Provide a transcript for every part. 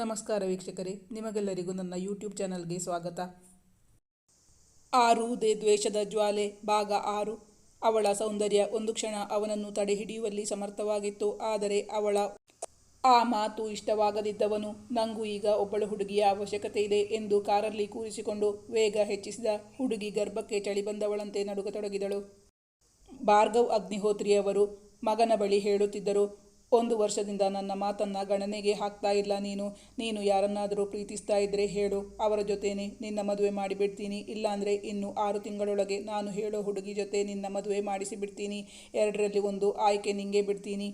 ನಮಸ್ಕಾರ ವೀಕ್ಷಕರೇ, ನಿಮಗೆಲ್ಲರಿಗೂ ನನ್ನ ಯೂಟ್ಯೂಬ್ ಚಾನಲ್ಗೆ ಸ್ವಾಗತ. ಆರುವುದೇ ದ್ವೇಷದ ಜ್ವಾಲೆ, ಭಾಗ ಆರು. ಅವಳ ಸೌಂದರ್ಯ ಒಂದು ಕ್ಷಣ ಅವನನ್ನು ತಡೆಹಿಡಿಯುವಲ್ಲಿ ಸಮರ್ಥವಾಗಿತ್ತು, ಆದರೆ ಅವಳ ಆ ಮಾತು ಇಷ್ಟವಾಗದಿದ್ದವನು, ನಂಗೂ ಈಗ ಒಬ್ಬಳು ಹುಡುಗಿಯ ಅವಶ್ಯಕತೆ ಇದೆ ಎಂದು ಕಾರಲ್ಲಿ ಕೂರಿಸಿಕೊಂಡು ವೇಗ ಹೆಚ್ಚಿಸಿದ ಹುಡುಗಿ ಗರ್ಭಕ್ಕೆ ಚಳಿ ಬಂದವಳಂತೆ ನಡುಗತೊಡಗಿದಳು. ಭಾರ್ಗವ್ ಅಗ್ನಿಹೋತ್ರಿಯವರು ಮಗನ ಬಳಿ ಹೇಳುತ್ತಿದ್ದರು ಒಂದು ವರ್ಷದಿಂದ ನನ್ನ ಮಾತನ್ನ ಗಣನೆಗೆ ಹಾಕ್ತಾ ಇಲ್ಲ ನೀನು. ನೀನು ಯಾರನ್ನಾದರೂ ಪ್ರೀತಿಸ್ತಾ ಇದ್ದರೆ ಹೇಳು. ಅವರ ಜೊತೆನೆ ನಿನ್ನ ಮದುವೆ ಮಾಡಿಬಿಡ್ತೀನಿ. ಇಲ್ಲಾಂದರೆ ಇನ್ನು ಆರು ತಿಂಗಳೊಳಗೆ ನಾನು ಹೇಳೋ ಹುಡುಗಿ ಜೊತೆ ನಿನ್ನ ಮದುವೆ ಮಾಡಿಸಿ ಬಿಡ್ತೀನಿ ಎರಡರಲ್ಲಿ ಒಂದು ಆಯ್ಕೆ ನಿಂಗೆ ಬಿಡ್ತೀನಿ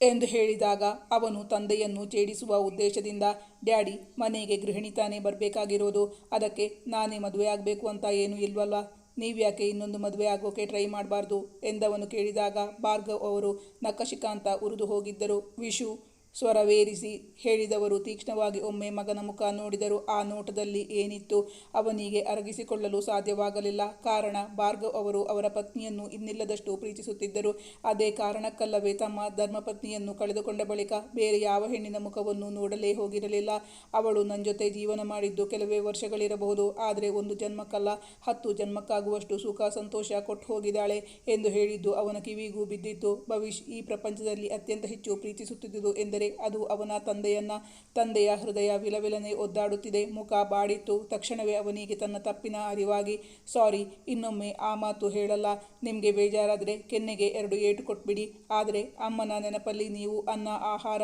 ಎಂದು ಹೇಳಿದಾಗ ಅವನು ತಂದೆಯನ್ನು ಛೇಡಿಸುವ ಉದ್ದೇಶದಿಂದ, ಡ್ಯಾಡಿ, ಮನೆಗೆ ಗೃಹಿಣಿ ತಾನೇ ಬರಬೇಕಾಗಿರೋದು. ಅದಕ್ಕೆ ನಾನೇ ಮದುವೆ ಆಗಬೇಕು ಅಂತ ಏನೂ ಇಲ್ವಲ್ಲ. ನೀವ್ಯಾಕೆ ಇನ್ನೊಂದು ಮದುವೆ ಆಗೋಕೆ ಟ್ರೈ ಮಾಡಬಾರ್ದು ಎಂದವನು ಕೇಳಿದಾಗ ಭಾರ್ಗವ್ ಅವರು ನಕ್ಕಶಿಕಾಂತ ಉರಿದು ಹೋಗಿದ್ದರು. ವಿಶು ಸ್ವರವೇರಿಸಿ ಹೇಳಿದವರು ತೀಕ್ಷ್ಣವಾಗಿ ಒಮ್ಮೆ ಮಗನ ಮುಖ ನೋಡಿದರು ಆ ನೋಟದಲ್ಲಿ ಏನಿತ್ತು ಅವನಿಗೆ ಅರಗಿಸಿಕೊಳ್ಳಲು ಸಾಧ್ಯವಾಗಲಿಲ್ಲ. ಕಾರಣ, ಭಾರ್ಗವ್ ಅವರು ಅವರ ಪತ್ನಿಯನ್ನು ಇನ್ನಿಲ್ಲದಷ್ಟು ಪ್ರೀತಿಸುತ್ತಿದ್ದರು. ಅದೇ ಕಾರಣಕ್ಕಲ್ಲವೇ ತಮ್ಮ ಧರ್ಮಪತ್ನಿಯನ್ನು ಕಳೆದುಕೊಂಡ ಬಳಿಕ ಬೇರೆ ಯಾವ ಹೆಣ್ಣಿನ ಮುಖವನ್ನು ನೋಡಲೇ ಹೋಗಿರಲಿಲ್ಲ. ಅವಳು ನನ್ನ ಜೊತೆ ಜೀವನ ಮಾಡಿದ್ದು ಕೆಲವೇ ವರ್ಷಗಳಿರಬಹುದು. ಆದರೆ ಒಂದು ಜನ್ಮಕ್ಕಲ್ಲ, ಹತ್ತು ಜನ್ಮಕ್ಕಾಗುವಷ್ಟು ಸುಖ, ಸಂತೋಷ ಕೊಟ್ಟು ಹೋಗಿದ್ದಾಳೆ ಎಂದು ಹೇಳಿದ್ದು ಅವನ ಕಿವಿಗೂ ಬಿದ್ದಿತ್ತು. ಭವಿಷ್ ಈ ಪ್ರಪಂಚದಲ್ಲಿ ಅತ್ಯಂತ ಹೆಚ್ಚು ಪ್ರೀತಿಸುತ್ತಿದ್ದುದು ಎಂದರೆ ಅದು ಅವನ ತಂದೆಯನ್ನ ತಂದೆಯ ಹೃದಯ ವಿಲವಿಲನೆ ಒದ್ದಾಡುತ್ತಿದೆ. ಮುಖ ಬಾಡಿತ್ತು. ತಕ್ಷಣವೇ ಅವನಿಗೆ ತನ್ನ ತಪ್ಪಿನ ಅರಿವಾಗಿ, ಸಾರಿ, ಇನ್ನೊಮ್ಮೆ ಆ ಮಾತು ಹೇಳಲ್ಲ. ನಿಮಗೆ ಬೇಜಾರಾದರೆ ಕೆನ್ನೆಗೆ ಎರಡು ಏಟು ಕೊಟ್ಬಿಡಿ. ಆದರೆ ಅಮ್ಮನ ನೆನಪಲ್ಲಿ ನೀವು ಅನ್ನ, ಆಹಾರ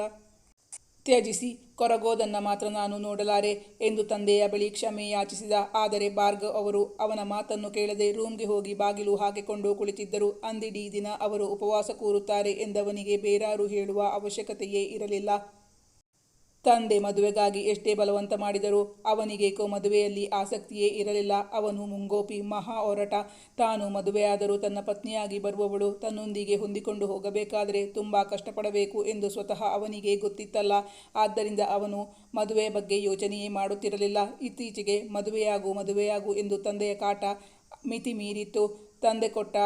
ತ್ಯಜಿಸಿ, ಕೊರಗೋದನ್ನ ಮಾತ್ರ ನಾನು ನೋಡಲಾರೆ ಎಂದು ತಂದೆಯ ಬಳಿ ಕ್ಷಮೆ ಯಾಚಿಸಿದ. ಆದರೆ ಭಾರ್ಗವ್ ಅವರು ಅವನ ಮಾತನ್ನು ಕೇಳದೆ ರೂಮ್ಗೆ ಹೋಗಿ ಬಾಗಿಲು ಹಾಕಿಕೊಂಡು ಕುಳಿತಿದ್ದರು. ಅಂದಿಡೀ ದಿನ ಅವರು ಉಪವಾಸ ಕೂರುತ್ತಾರೆ ಎಂದವನಿಗೆ ಬೇರಾರು ಹೇಳುವ ಅವಶ್ಯಕತೆಯೇ ಇರಲಿಲ್ಲ. ತಂದೆ ಮದುವೆಗಾಗಿ ಎಷ್ಟೇ ಬಲವಂತ ಮಾಡಿದರೂ ಅವನಿಗೇಕೋ ಮದುವೆಯಲ್ಲಿ ಆಸಕ್ತಿಯೇ ಇರಲಿಲ್ಲ. ಅವನು ಮುಂಗೋಪಿ ಮಹಾ ಹೋರಾಟ. ತಾನು ಮದುವೆಯಾದರೂ ತನ್ನ ಪತ್ನಿಯಾಗಿ ಬರುವವಳು ತನ್ನೊಂದಿಗೆ ಹೊಂದಿಕೊಂಡು ಹೋಗಬೇಕಾದರೆ ತುಂಬ ಕಷ್ಟಪಡಬೇಕು ಎಂದು ಸ್ವತಃ ಅವನಿಗೆ ಗೊತ್ತಿತ್ತಲ್ಲ. ಆದ್ದರಿಂದ ಅವನು ಮದುವೆ ಬಗ್ಗೆ ಯೋಚನೆಯೇ ಮಾಡುತ್ತಿರಲಿಲ್ಲ. ಇತ್ತೀಚೆಗೆ ಮದುವೆಯಾಗು ಮದುವೆಯಾಗು ಎಂದು ತಂದೆಯ ಕಾಟ ಮಿತಿ ಮೀರಿತ್ತು ತಂದೆ ಕೊಟ್ಟ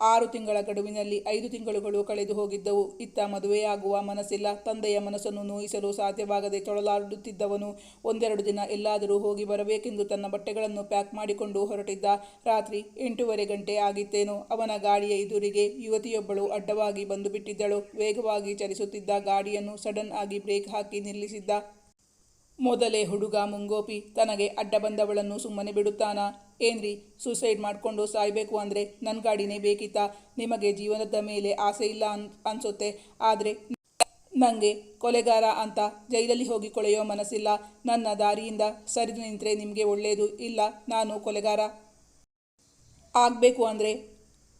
ಆರು ತಿಂಗಳ ಗಡುವಿನಲ್ಲಿ ಐದು ತಿಂಗಳುಗಳು ಕಳೆದು ಹೋಗಿದ್ದವು. ಇತ್ತ ಮದುವೆಯಾಗುವ ಮನಸ್ಸಿಲ್ಲ. ತಂದೆಯ ಮನಸ್ಸನ್ನು ನೋಯಿಸಲು ಸಾಧ್ಯವಾಗದೆ ತೊಳಲಾಡುತ್ತಿದ್ದವನು ಒಂದೆರಡು ದಿನ ಎಲ್ಲಾದರೂ ಹೋಗಿ ಬರಬೇಕೆಂದು ತನ್ನ ಬಟ್ಟೆಗಳನ್ನು ಪ್ಯಾಕ್ ಮಾಡಿಕೊಂಡು ಹೊರಟಿದ್ದ. ರಾತ್ರಿ ಎಂಟೂವರೆ ಗಂಟೆ ಆಗಿತ್ತೇನೋ. ಅವನ ಗಾಡಿಯ ಎದುರಿಗೆ ಯುವತಿಯೊಬ್ಬಳು ಅಡ್ಡವಾಗಿ ಬಂದು ವೇಗವಾಗಿ ಚಲಿಸುತ್ತಿದ್ದ ಗಾಡಿಯನ್ನು ಸಡನ್ ಆಗಿ ಬ್ರೇಕ್ ಹಾಕಿ ನಿಲ್ಲಿಸಿದ್ದ. ಮೊದಲೇ ಹುಡುಗ ಮುಂಗೋಪಿ. ತನಗೆ ಅಡ್ಡ ಬಂದವಳನ್ನು ಸುಮ್ಮನೆ ಬಿಡುತ್ತಾನಾ? ಏನ್ರಿ? ಸೂಸೈಡ್ ಮಾಡಿಕೊಂಡು ಸಾಯಬೇಕು ಅಂದರೆ ನನ್ನ ಗಾಡಿನೇ ಬೇಕಿತ್ತಾ? ನಿಮಗೆ ಜೀವನದ ಮೇಲೆ ಆಸೆ ಇಲ್ಲ ಅನ್, ಅನ್ಸುತ್ತೆ. ಆದರೆ ನನಗೆ ಕೊಲೆಗಾರ ಅಂತ ಜೈಲಲ್ಲಿ ಹೋಗಿ ಕೊಳೆಯೋ ಮನಸ್ಸಿಲ್ಲ. ನನ್ನ ದಾರಿಯಿಂದ ಸರಿದು ನಿಂತರೆ ನಿಮಗೆ ಒಳ್ಳೆಯದು ಇಲ್ಲ? ನಾನು ಕೊಲೆಗಾರ ಆಗಬೇಕು ಅಂದರೆ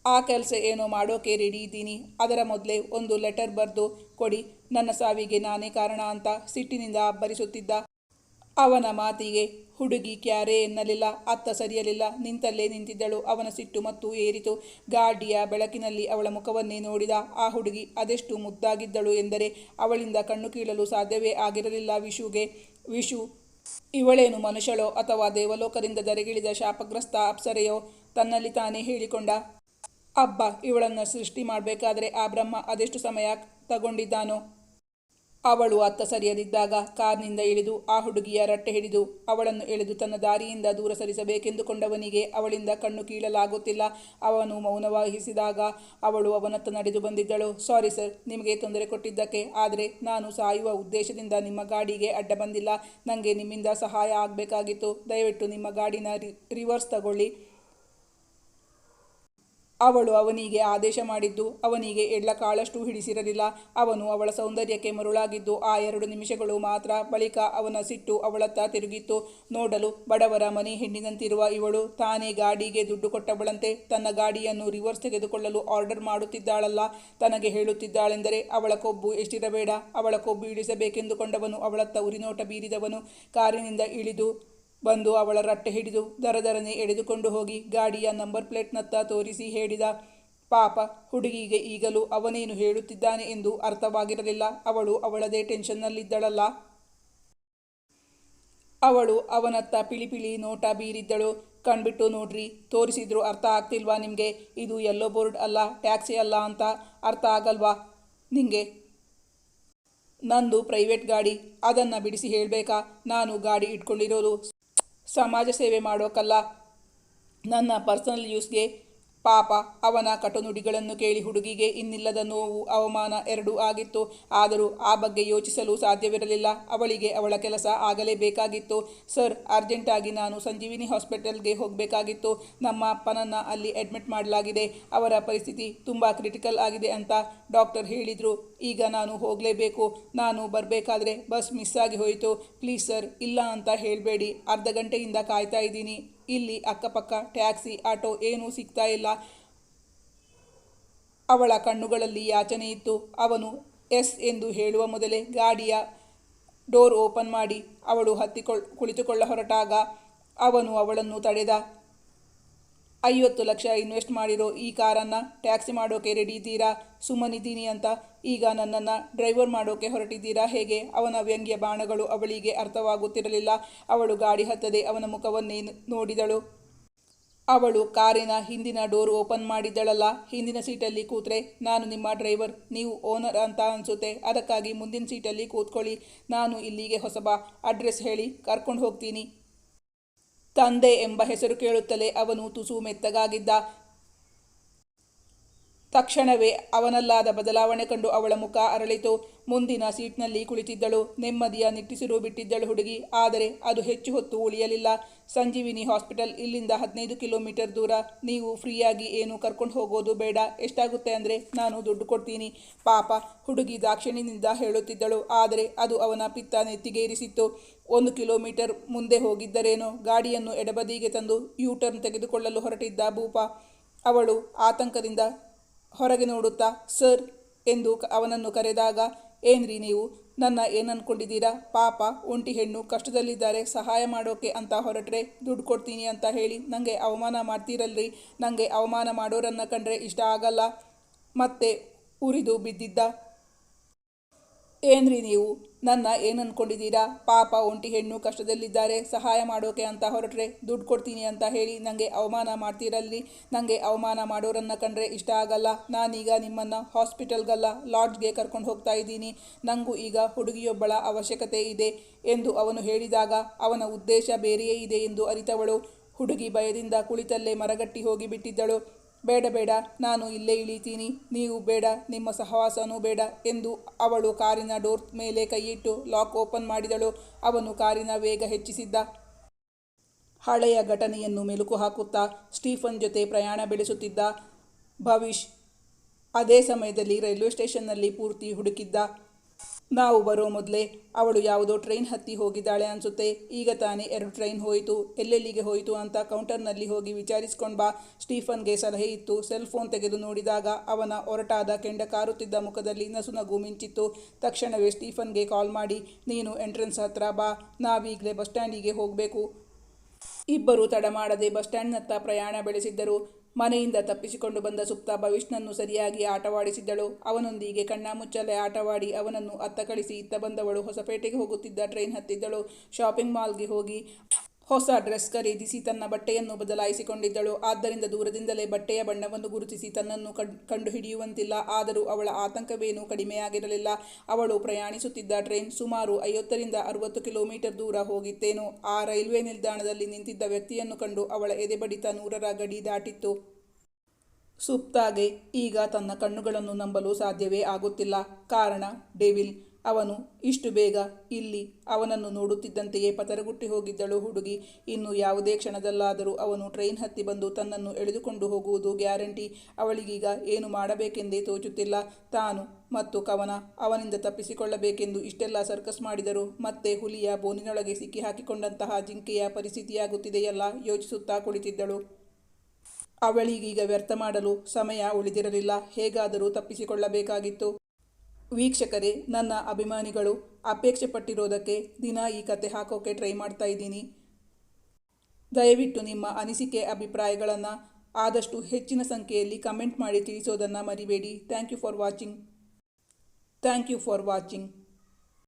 ಆ ಕೆಲಸ ಏನೋ ಮಾಡೋಕೆ ರೆಡಿ ಇದ್ದೀನಿ. ಅದರ ಮೊದಲೇ ಒಂದು ಲೆಟರ್ ಬರೆದು ಕೊಡಿ. ನನ್ನ ಸಾವಿಗೆ ನಾನೇ ಕಾರಣ ಅಂತ ಸಿಟ್ಟಿನಿಂದ ಅಬ್ಬರಿಸುತ್ತಿದ್ದ ಅವನ ಮಾತಿಗೆ, ಹುಡುಗಿ ಕ್ಯಾರೆ ಎನ್ನಲಿಲ್ಲ, ಅತ್ತ ಸರಿಯಲಿಲ್ಲ, ನಿಂತಲ್ಲೇ ನಿಂತಿದ್ದಳು, ಅವನ ಸಿಟ್ಟು ಮತ್ತು ಏರಿತು. ಗಾಡಿಯ ಬೆಳಕಿನಲ್ಲಿ ಅವಳ ಮುಖವನ್ನೇ ನೋಡಿದ, ಆ ಹುಡುಗಿ ಅದೆಷ್ಟು ಮುದ್ದಾಗಿದ್ದಳು ಎಂದರೆ, ಅವಳಿಂದ ಕಣ್ಣು ಕೀಳಲು ಸಾಧ್ಯವೇ ಆಗಿರಲಿಲ್ಲ ವಿಶುಗೆ. ವಿಶು, ಇವಳೇನು ಮನುಷ್ಯಳೋ ಅಥವಾ ದೇವಲೋಕದಿಂದ ದರೆಗಿಳಿದ ಶಾಪಗ್ರಸ್ತ ಅಪ್ಸರೆಯೋ? ತನ್ನಲ್ಲಿ ತಾನೇ ಹೇಳಿಕೊಂಡ. ಅಬ್ಬ, ಇವಳನ್ನು ಸೃಷ್ಟಿ ಮಾಡಬೇಕಾದರೆ ಆ ಬ್ರಹ್ಮ ಅದೆಷ್ಟು ಸಮಯ ತಗೊಂಡಿದ್ದಾನೋ? ಅವಳು ಅತ್ತ ಸರಿಯದಿದ್ದಾಗ ಕಾರ್ನಿಂದ ಇಳಿದು ಆ ಹುಡುಗಿಯ ರಟ್ಟೆ ಹಿಡಿದು ಅವಳನ್ನು ಎಳೆದು ತನ್ನ ದಾರಿಯಿಂದ ದೂರ ಸರಿಸಬೇಕೆಂದುಕೊಂಡವನಿಗೆ ಅವಳಿಂದ ಕಣ್ಣು ಕೀಳಲಾಗುತ್ತಿಲ್ಲ. ಅವನು ಮೌನವಹಿಸಿದಾಗ ಅವಳು ಅವನತ್ತ ನಡೆದು ಬಂದಿದ್ದಳು. ಸಾರಿ ಸರ್, ನಿಮಗೆ ತೊಂದರೆ ಕೊಟ್ಟಿದ್ದಕ್ಕೆ, ಆದರೆ ನಾನು ಸಾಯುವ ಉದ್ದೇಶದಿಂದ ನಿಮ್ಮ ಗಾಡಿಗೆ ಅಡ್ಡ ಬಂದಿಲ್ಲ. ನನಗೆ ನಿಮ್ಮಿಂದ ಸಹಾಯ ಆಗಬೇಕಾಗಿತ್ತು. ದಯವಿಟ್ಟು ನಿಮ್ಮ ಗಾಡಿನ ರಿವರ್ಸ್ ತಗೊಳ್ಳಿ. ಅವಳು ಅವನಿಗೆ ಆದೇಶ ಮಾಡಿದ್ದು, ಅವನಿಗೆ ಎಳ್ಳ ಕಾಳಷ್ಟು ಹಿಡಿಸಿರಲಿಲ್ಲ. ಅವನು ಅವಳ ಸೌಂದರ್ಯಕ್ಕೆ ಮರುಳಾಗಿದ್ದು, ಆ ಎರಡು ನಿಮಿಷಗಳು ಮಾತ್ರ ಬಳಿಕ ಅವನ ಸಿಟ್ಟು ಅವಳತ್ತ ತಿರುಗಿತ್ತು. ನೋಡಲು ಬಡವರ ಮನೆ ಹೆಣ್ಣಿನಂತಿರುವ ಇವಳು ತಾನೇ ಗಾಡಿಗೆ ದುಡ್ಡು ಕೊಟ್ಟವಳಂತೆ, ತನ್ನ ಗಾಡಿಯನ್ನು ರಿವರ್ಸ್ ತೆಗೆದುಕೊಳ್ಳಲು ಆರ್ಡರ್ ಮಾಡುತ್ತಿದ್ದಾಳಲ್ಲ. ತನಗೆ ಹೇಳುತ್ತಿದ್ದಾಳೆಂದರೆ, ಅವಳ ಕೊಬ್ಬು ಎಷ್ಟಿರಬೇಡ, ಅವಳ ಕೊಬ್ಬು ಇಳಿಸಬೇಕೆಂದುಕೊಂಡವನು ಅವಳತ್ತ ಉರಿನೋಟ ಬೀರಿದವನು. ಕಾರಿನಿಂದ ಇಳಿದು ಬಂದು ಅವಳ ರಟ್ಟೆ ಹಿಡಿದು ದರದರನೆ ಎಳೆದುಕೊಂಡು ಹೋಗಿ ಗಾಡಿಯ ನಂಬರ್ ಪ್ಲೇಟ್ನತ್ತ ತೋರಿಸಿ ಹೇಳಿದ, ಪಾಪ, ಹುಡುಗಿಗೆ ಈಗಲೂ ಅವನೇನು ಹೇಳುತ್ತಿದ್ದಾನೆ ಎಂದು ಅರ್ಥವಾಗಿರಲಿಲ್ಲ. ಅವಳು ಅವಳದೇ ಟೆನ್ಷನ್ನಲ್ಲಿದ್ದಳಲ್ಲ. ಅವಳು ಅವನತ್ತ ಪಿಳಿಪಿಳಿ ನೋಟ ಬೀರಿದ್ದಳು. ಕಣ್ಬಿಟ್ಟು ನೋಡ್ರಿ, ತೋರಿಸಿದ್ರು ಅರ್ಥ ಆಗ್ತಿಲ್ವಾ ನಿಮಗೆ? ಇದು ಎಲ್ಲೋ ಬೋರ್ಡ್ ಅಲ್ಲ, ಟ್ಯಾಕ್ಸಿ ಅಲ್ಲ ಅಂತ ಅರ್ಥ ಆಗಲ್ವಾ? ನಿಮಗೆ ನಂದು ಪ್ರೈವೇಟ್ ಗಾಡಿ. ಅದನ್ನು ಬಿಡಿಸಿ ಹೇಳಬೇಕಾ? ನಾನು ಗಾಡಿ ಇಟ್ಕೊಂಡಿರೋದು ಸಮಾಜ ಸೇವೆ ಮಾಡೋಕ್ಕಲ್ಲ ನನ್ನ ಪರ್ಸನಲ್ ಯೂಸ್ಗೆ ಪಾಪ, ಅವನ ಕಟುನುಡಿಗಳನ್ನು ಕೇಳಿ ಹುಡುಗಿಗೆ ಇನ್ನಿಲ್ಲದ ನೋವು, ಅವಮಾನ ಎರಡೂ ಆಗಿತ್ತು. ಆದರೂ ಆ ಬಗ್ಗೆ ಯೋಚಿಸಲು ಸಾಧ್ಯವಿರಲಿಲ್ಲ. ಅವಳಿಗೆ ಅವಳ ಕೆಲಸ ಆಗಲೇಬೇಕಾಗಿತ್ತು. ಸರ್, ಅರ್ಜೆಂಟಾಗಿ ನಾನು ಸಂಜೀವಿನಿ ಹಾಸ್ಪಿಟಲ್ಗೆ ಹೋಗಬೇಕಾಗಿತ್ತು. ನಮ್ಮ ಅಪ್ಪನನ್ನು ಅಲ್ಲಿ ಅಡ್ಮಿಟ್ ಮಾಡಲಾಗಿದೆ. ಅವರ ಪರಿಸ್ಥಿತಿ ತುಂಬ ಕ್ರಿಟಿಕಲ್ ಆಗಿದೆ ಅಂತ ಡಾಕ್ಟರ್ ಹೇಳಿದರು. ಈಗ ನಾನು ಹೋಗಲೇಬೇಕು. ನಾನು ಬರಬೇಕಾದ್ರೆ ಬಸ್ ಮಿಸ್ ಆಗಿ ಹೋಯಿತು. ಪ್ಲೀಸ್ ಸರ್, ಇಲ್ಲ ಅಂತ ಹೇಳಬೇಡಿ. ಅರ್ಧ ಗಂಟೆಯಿಂದ ಕಾಯ್ತಾ ಇದ್ದೀನಿ. ಇಲ್ಲಿ ಅಕ್ಕಪಕ್ಕ, ಟ್ಯಾಕ್ಸಿ, ಆಟೋ ಏನೂ ಸಿಗ್ತಾ ಇಲ್ಲ. ಅವಳ ಕಣ್ಣುಗಳಲ್ಲಿ ಯಾಚನೆ ಇತ್ತು. ಅವನು, ಎಸ್ ಎಂದು ಹೇಳುವ ಮೊದಲೇ ಗಾಡಿಯ ಡೋರ್ ಓಪನ್ ಮಾಡಿ ಅವಳು ಹತ್ತಿಕೊಳ್ಳ ಕುಳಿತುಕೊಳ್ಳ ಹೊರಟಾಗ ಅವನು ಅವಳನ್ನು ತಡೆದ. ಐವತ್ತು ಲಕ್ಷ ಇನ್ವೆಸ್ಟ್ ಮಾಡಿರೋ ಈ ಕಾರನ್ನು ಟ್ಯಾಕ್ಸಿ ಮಾಡೋಕೆ ರೆಡಿ ಇದ್ದೀರಾ? ಸುಮ್ಮನಿದ್ದೀನಿ ಅಂತ ಈಗ ನನ್ನನ್ನು ಡ್ರೈವರ್ ಮಾಡೋಕೆ ಹೊರಟಿದ್ದೀರಾ? ಹೇಗೆ? ಅವನ ವ್ಯಂಗ್ಯ ಬಾಣಗಳು ಅವಳಿಗೆ ಅರ್ಥವಾಗುತ್ತಿರಲಿಲ್ಲ. ಅವಳು ಗಾಡಿ ಹತ್ತದೆ ಅವನ ಮುಖವನ್ನೇ ನೋಡಿದಳು. ಅವಳು ಕಾರಿನ ಹಿಂದಿನ ಡೋರ್ ಓಪನ್ ಮಾಡಿದ್ದಳಲ್ಲ. ಹಿಂದಿನ ಸೀಟಲ್ಲಿ ಕೂತ್ರೆ, ನಾನು ನಿಮ್ಮ ಡ್ರೈವರ್, ನೀವು ಓನರ್ ಅಂತ ಅನಿಸುತ್ತೆ. ಅದಕ್ಕಾಗಿ ಮುಂದಿನ ಸೀಟಲ್ಲಿ ಕೂತ್ಕೊಳ್ಳಿ. ನಾನು ಇಲ್ಲಿಗೆ ಹೊಸಬ. ಅಡ್ರೆಸ್ ಹೇಳಿ ಕರ್ಕೊಂಡು ಹೋಗ್ತೀನಿ. ತಂದೆ ಎಂಬ ಹೆಸರು ಕೇಳುತ್ತಲೇ ಅವನು ತುಸು ಮೆತ್ತಗಾಗಿದ್ದ ತಕ್ಷಣವೇ ಅವನಲ್ಲಾದ ಬದಲಾವಣೆ ಕಂಡು ಅವಳ ಮುಖ ಅರಳಿತು. ಮುಂದಿನ ಸೀಟ್ನಲ್ಲಿ ಕುಳಿತಿದ್ದಳು. ನೆಮ್ಮದಿಯ ನಿಟ್ಟಿಸಿರು ಬಿಟ್ಟಿದ್ದಳು ಹುಡುಗಿ. ಆದರೆ ಅದು ಹೆಚ್ಚು ಹೊತ್ತು ಉಳಿಯಲಿಲ್ಲ. ಸಂಜೀವಿನಿ ಹಾಸ್ಪಿಟಲ್ ಇಲ್ಲಿಂದ ಹದಿನೈದು ಕಿಲೋಮೀಟರ್ ದೂರ. ನೀವು ಫ್ರೀಯಾಗಿ ಏನು ಕರ್ಕೊಂಡು ಹೋಗೋದು ಬೇಡ. ಎಷ್ಟಾಗುತ್ತೆ ಅಂದರೆ ನಾನು ದುಡ್ಡು ಕೊಡ್ತೀನಿ. ಪಾಪ, ಹುಡುಗಿ ದಾಕ್ಷಿಣ್ಯದಿಂದ ಹೇಳುತ್ತಿದ್ದಳು. ಆದರೆ ಅದು ಅವನ ಪಿತ್ತ ನೆತ್ತಿಗೇರಿಸಿತ್ತು. ಒಂದು ಕಿಲೋಮೀಟರ್ ಮುಂದೆ ಹೋಗಿದ್ದರೇನೋ? ಗಾಡಿಯನ್ನು ಎಡಬದಿಗೆ ತಂದು ಯೂ ಟರ್ನ್ ತೆಗೆದುಕೊಳ್ಳಲು ಹೊರಟಿದ್ದ ಭೂಪ. ಅವಳು ಆತಂಕದಿಂದ ಹೊರಗೆ ನೋಡುತ್ತಾ, ಸರ್ ಎಂದು ಅವನನ್ನು ಕರೆದಾಗ, ಏನ್ರಿ ನೀವು? ನನ್ನ ಏನನ್ಕೊಂಡಿದ್ದೀರಾ? ಪಾಪ, ಒಂಟಿ ಹೆಣ್ಣು, ಕಷ್ಟದಲ್ಲಿದ್ದಾರೆ, ಸಹಾಯ ಮಾಡೋಕೆ ಅಂತ ಹೊರಟ್ರೆ ದುಡ್ಡು ಕೊಡ್ತೀನಿ ಅಂತ ಹೇಳಿ ನನಗೆ ಅವಮಾನ ಮಾಡ್ತೀರಲ್ರಿ? ನನಗೆ ಅವಮಾನ ಮಾಡೋರನ್ನ ಕಂಡ್ರೆ ಇಷ್ಟ ಆಗಲ್ಲ. ಮತ್ತೆ ಉರಿದು ಬಿದ್ದಿದ್ದ ಏನ್ರಿ ನೀವು? ನನ್ನ ಏನು ಏನನ್ಕೊಂಡಿದ್ದೀರಾ ಪಾಪ ಒಂಟಿ ಹೆಣ್ಣು ಕಷ್ಟದಲ್ಲಿದ್ದಾರೆ, ಸಹಾಯ ಮಾಡೋಕೆ ಅಂತ ಹೊರಟ್ರೆ ದುಡ್ಡು ಕೊಡ್ತೀನಿ ಅಂತ ಹೇಳಿ ನನಗೆ ಅವಮಾನ ಮಾಡ್ತೀರಲ್ಲಿ ನನಗೆ ಅವಮಾನ ಮಾಡೋರನ್ನು ಕಂಡ್ರೆ ಇಷ್ಟ ಆಗಲ್ಲ. ನಾನೀಗ ನಿಮ್ಮನ್ನು ಹಾಸ್ಪಿಟಲ್ಗಲ್ಲ, ಲಾಡ್ಜ್ಗೆ ಕರ್ಕೊಂಡು ಹೋಗ್ತಾ ಇದ್ದೀನಿ. ನನಗೂ ಈಗ ಹುಡುಗಿಯೊಬ್ಬಳ ಅವಶ್ಯಕತೆ ಇದೆ ಎಂದು ಅವನು ಹೇಳಿದಾಗ ಅವನ ಉದ್ದೇಶ ಬೇರೆಯೇ ಇದೆ ಎಂದು ಅರಿತವಳು. ಹುಡುಗಿ ಭಯದಿಂದ ಕುಳಿತಲ್ಲೇ ಮರಗಟ್ಟಿ ಹೋಗಿ ಬಿಟ್ಟಿದ್ದಳು ಬೇಡ ಬೇಡ, ನಾನು ಇಲ್ಲೇ ಇಳಿತೀನಿ. ನೀವು ಬೇಡ, ನಿಮ್ಮ ಸಹವಾಸನೂ ಬೇಡ ಎಂದು ಅವಳು ಕಾರಿನ ಡೋರ್ ಮೇಲೆ ಕೈಯಿಟ್ಟು ಲಾಕ್ ಓಪನ್ ಮಾಡಿದಳು. ಅವನು ಕಾರಿನ ವೇಗ ಹೆಚ್ಚಿಸಿದ್ದ. ಹಳೆಯ ಘಟನೆಯನ್ನು ಮೆಲುಕು ಹಾಕುತ್ತಾ ಸ್ಟೀಫನ್ ಜೊತೆ ಪ್ರಯಾಣ ಬೆಳೆಸುತ್ತಿದ್ದ. ಭವಿಷ್, ಅದೇ ಸಮಯದಲ್ಲಿ ರೈಲ್ವೆ ಸ್ಟೇಷನ್ನಲ್ಲಿ ಪೂರ್ತಿ ಹುಡುಕಿದ್ದ. ನಾವು ಬರೋ ಮೊದಲೇ ಅವಳು ಯಾವುದೋ ಟ್ರೈನ್ ಹತ್ತಿ ಹೋಗಿದ್ದಾಳೆ ಅನಿಸುತ್ತೆ. ಈಗ ತಾನೇ ಎರಡು ಟ್ರೈನ್ ಹೋಯಿತು. ಎಲ್ಲೆಲ್ಲಿಗೆ ಹೋಯಿತು ಅಂತ ಕೌಂಟರ್ನಲ್ಲಿ ಹೋಗಿ ವಿಚಾರಿಸ್ಕೊಂಡು ಬಾ. ಸ್ಟೀಫನ್ಗೆ ಸಲಹೆ ಇತ್ತು. ಸೆಲ್ ಫೋನ್ ತೆಗೆದು ನೋಡಿದಾಗ ಅವನ ಒರಟಾದ ಕೆಂಡ ಕಾರುತ್ತಿದ್ದ ಮುಖದಲ್ಲಿ ನಸುನಗು ಮಿಂಚಿತ್ತು. ತಕ್ಷಣವೇ ಸ್ಟೀಫನ್ಗೆ ಕಾಲ್ ಮಾಡಿ, ನೀನು ಎಂಟ್ರೆನ್ಸ್ ಹತ್ರ ಬಾ. ನಾವೀಗಲೇ ಬಸ್ ಸ್ಟ್ಯಾಂಡಿಗೆ ಹೋಗಬೇಕು. ಇಬ್ಬರು ತಡ ಮಾಡದೆ ಬಸ್ ಸ್ಟ್ಯಾಂಡ್ನತ್ತ ಪ್ರಯಾಣ ಬೆಳೆಸಿದ್ದರು. ಮನೆಯಿಂದ ತಪ್ಪಿಸಿಕೊಂಡು ಬಂದ ಸುಪ್ತ ಭವಿಷ್ಣನ್ನು ಸರಿಯಾಗಿ ಆಟವಾಡಿಸಿದ್ದಳು. ಅವನೊಂದಿಗೆ ಕಣ್ಣಾಮುಚ್ಚಲೆ ಆಟವಾಡಿ ಅವನನ್ನು ಅತ್ತ ಕಳಿಸಿ ಇತ್ತ ಬಂದವಳು ಹೊಸಪೇಟೆಗೆ ಹೋಗುತ್ತಿದ್ದ ಟ್ರೈನ್ ಹತ್ತಿದ್ದಳು. ಶಾಪಿಂಗ್ ಮಾಲ್ಗೆ ಹೋಗಿ ಹೊಸ ಡ್ರೆಸ್ ಖರೀದಿಸಿ ತನ್ನ ಬಟ್ಟೆಯನ್ನು ಬದಲಾಯಿಸಿಕೊಂಡಿದ್ದಳು. ಆದ್ದರಿಂದ ದೂರದಿಂದಲೇ ಬಟ್ಟೆಯ ಬಣ್ಣವನ್ನು ಗುರುತಿಸಿ ತನ್ನನ್ನು ಕಂಡುಹಿಡಿಯುವಂತಿಲ್ಲ. ಆದರೂ ಅವಳ ಆತಂಕವೇನೂ ಕಡಿಮೆಯಾಗಿರಲಿಲ್ಲ. ಅವಳು ಪ್ರಯಾಣಿಸುತ್ತಿದ್ದ ಟ್ರೈನ್ ಸುಮಾರು ಐವತ್ತರಿಂದ ಅರವತ್ತು ಕಿಲೋಮೀಟರ್ ದೂರ ಹೋಗಿತ್ತೇನೋ. ಆ ರೈಲ್ವೆ ನಿಲ್ದಾಣದಲ್ಲಿ ನಿಂತಿದ್ದ ವ್ಯಕ್ತಿಯನ್ನು ಕಂಡು ಅವಳ ಎದೆಬಡಿತ ನೂರರ ಗಡಿ ದಾಟಿತ್ತು. ಸುಪ್ತಾಗೆ ಈಗ ತನ್ನ ಕಣ್ಣುಗಳನ್ನು ನಂಬಲು ಸಾಧ್ಯವೇ ಆಗುತ್ತಿಲ್ಲ. ಕಾರಣ, ಡೆವಿಲ್ ಅವನು ಇಷ್ಟು ಬೇಗ ಇಲ್ಲಿ ಅವನನ್ನು ನೋಡುತ್ತಿದ್ದಂತೆಯೇ ಪತರಗುಟ್ಟಿ ಹೋಗಿದ್ದಳು ಹುಡುಗಿ. ಇನ್ನು ಯಾವುದೇ ಕ್ಷಣದಲ್ಲಾದರೂ ಅವನು ಟ್ರೈನ್ ಹತ್ತಿ ಬಂದು ತನ್ನನ್ನು ಎಳೆದುಕೊಂಡು ಹೋಗುವುದು ಗ್ಯಾರಂಟಿ. ಅವಳಿಗೀಗ ಏನು ಮಾಡಬೇಕೆಂದೇ ತೋಚುತ್ತಿಲ್ಲ. ತಾನು ಮತ್ತು ಕವನ ಅವನಿಂದ ತಪ್ಪಿಸಿಕೊಳ್ಳಬೇಕೆಂದು ಇಷ್ಟೆಲ್ಲ ಸರ್ಕಸ್ ಮಾಡಿದರು ಮತ್ತೆ ಹುಲಿಯ ಬೋನಿನೊಳಗೆ ಸಿಕ್ಕಿ ಹಾಕಿಕೊಂಡಂತಹ ಜಿಂಕೆಯ ಪರಿಸ್ಥಿತಿಯಾಗುತ್ತಿದೆಯಲ್ಲ ಯೋಚಿಸುತ್ತಾ ಕುಳಿತಿದ್ದಳು. ಅವಳಿಗೀಗ ವ್ಯರ್ಥ ಮಾಡಲು ಸಮಯ ಉಳಿದಿರಲಿಲ್ಲ. ಹೇಗಾದರೂ ತಪ್ಪಿಸಿಕೊಳ್ಳಬೇಕಾಗಿತ್ತು. ವೀಕ್ಷಕರೇ, ನನ್ನ ಅಭಿಮಾನಿಗಳು ಅಪೇಕ್ಷೆ ಪಟ್ಟಿರೋದಕ್ಕೆ ದಿನ ಈ ಕತೆ ಹಾಕೋಕೆ ಟ್ರೈ ಮಾಡ್ತಾ ಇದ್ದೀನಿ. ದಯವಿಟ್ಟು ನಿಮ್ಮ ಅನಿಸಿಕೆ, ಅಭಿಪ್ರಾಯಗಳನ್ನು ಆದಷ್ಟು ಹೆಚ್ಚಿನ ಸಂಖ್ಯೆಯಲ್ಲಿ ಕಮೆಂಟ್ ಮಾಡಿ ತಿಳಿಸೋದನ್ನು ಮರಿಬೇಡಿ. Thank you for watching. Thank you for watching.